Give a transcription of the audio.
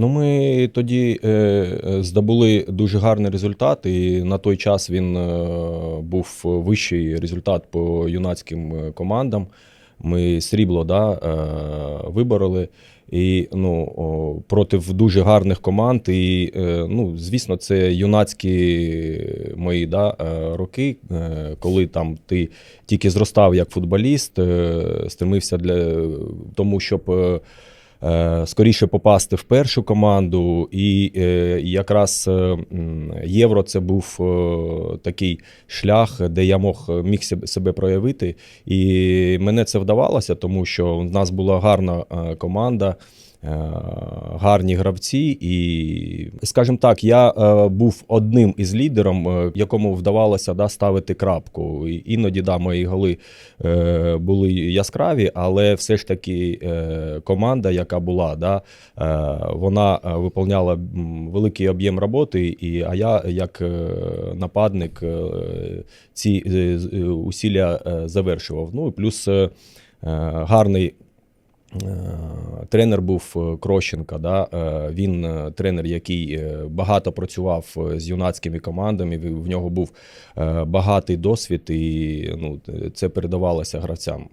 Ну, ми тоді е, е, здобули дуже гарний результат, і на той час він е, був вищий результат по юнацьким командам. Ми срібло да, вибороли. І ну, проти дуже гарних команд. І, ну, звісно, це юнацькі мої да, роки, коли там ти тільки зростав як футболіст, стремився для тому, щоб. Е, скоріше попасти в першу команду. І е, якраз е, євро це був такий шлях, де я мог міг себе- проявити. І мене це вдавалося, тому що в нас була гарна команда. Е, Гарні гравці, і, скажімо так, я е, був одним із лідером, е, якому вдавалося да, ставити крапку. Іноді да, мої голи були яскраві, але все ж таки команда, яка була, да, вона виповняла великий об'єм роботи, і, а я, як нападник, ці е, завершував. Ну і плюс гарний. Тренер був е, Крощенка. Да? е, Він е, тренер, який багато працював з юнацькими командами. В нього був багатий досвід, і ну, це передавалося гравцям.